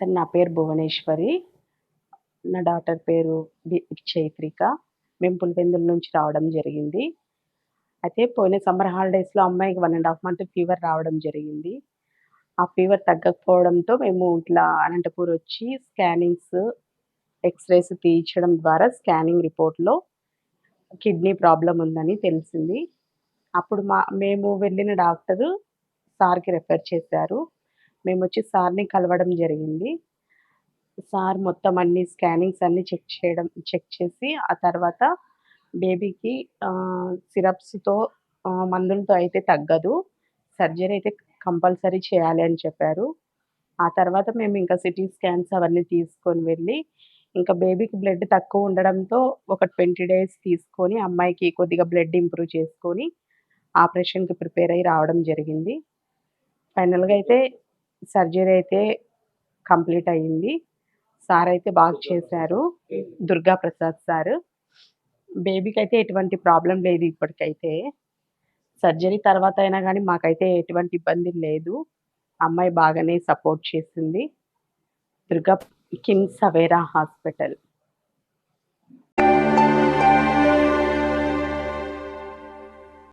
Sir నా పేరు భువనేశ్వరి. నా డాటర్ పేరు చైత్రిక మేము పులివెందుల నుంచి రావడం జరిగింది. అయితే పోయిన సమ్మర్ హాలిడేస్లో అమ్మాయికి one and half month fever రావడం జరిగింది. ఆ ఫీవర్ తగ్గకపోవడంతో మేము ఇట్లా అనంతపూర్ వచ్చి స్కానింగ్స్ ఎక్స్రేస్ తీయించడం ద్వారా స్కానింగ్ రిపోర్ట్లో కిడ్నీ ప్రాబ్లం ఉందని తెలిసింది. అప్పుడు మా మేము వెళ్ళిన డాక్టరు సార్కి రెఫర్ చేశారు. మేము వచ్చి సార్ని కలవడం జరిగింది. సార్ మొత్తం అన్ని స్కానింగ్స్ అన్ని చెక్ చేయడం చెక్ చేసి ఆ తర్వాత బేబీకి సిరప్స్తో మందులతో అయితే తగ్గదు. సర్జరీ అయితే కంపల్సరీ చేయాలి అని చెప్పారు. ఆ తర్వాత మేము ఇంకా సిటీ స్కాన్స్ అవన్నీ తీసుకొని వెళ్ళి ఇంకా బేబీకి బ్లడ్ తక్కువ ఉండడంతో ఒక ట్వంటీ డేస్ తీసుకొని అమ్మాయికి కొద్దిగా బ్లడ్ ఇంప్రూవ్ చేసుకొని ఆపరేషన్కి ప్రిపేర్ అయ్యి రావడం జరిగింది. ఫైనల్గా అయితే సర్జరీ అయితే కంప్లీట్ అయ్యింది. సార్ అయితే బాగా చేశారు. దుర్గా ప్రసాద్ సార్. బేబీకి అయితే ఎటువంటి ప్రాబ్లం లేదు ఇప్పటికైతే. సర్జరీ తర్వాత అయినా కానీ మాకైతే ఎటువంటి ఇబ్బంది లేదు. అమ్మాయి బాగానే సపోర్ట్ చేసింది. దుర్గా కిమ్స్ అవేరా హాస్పిటల్.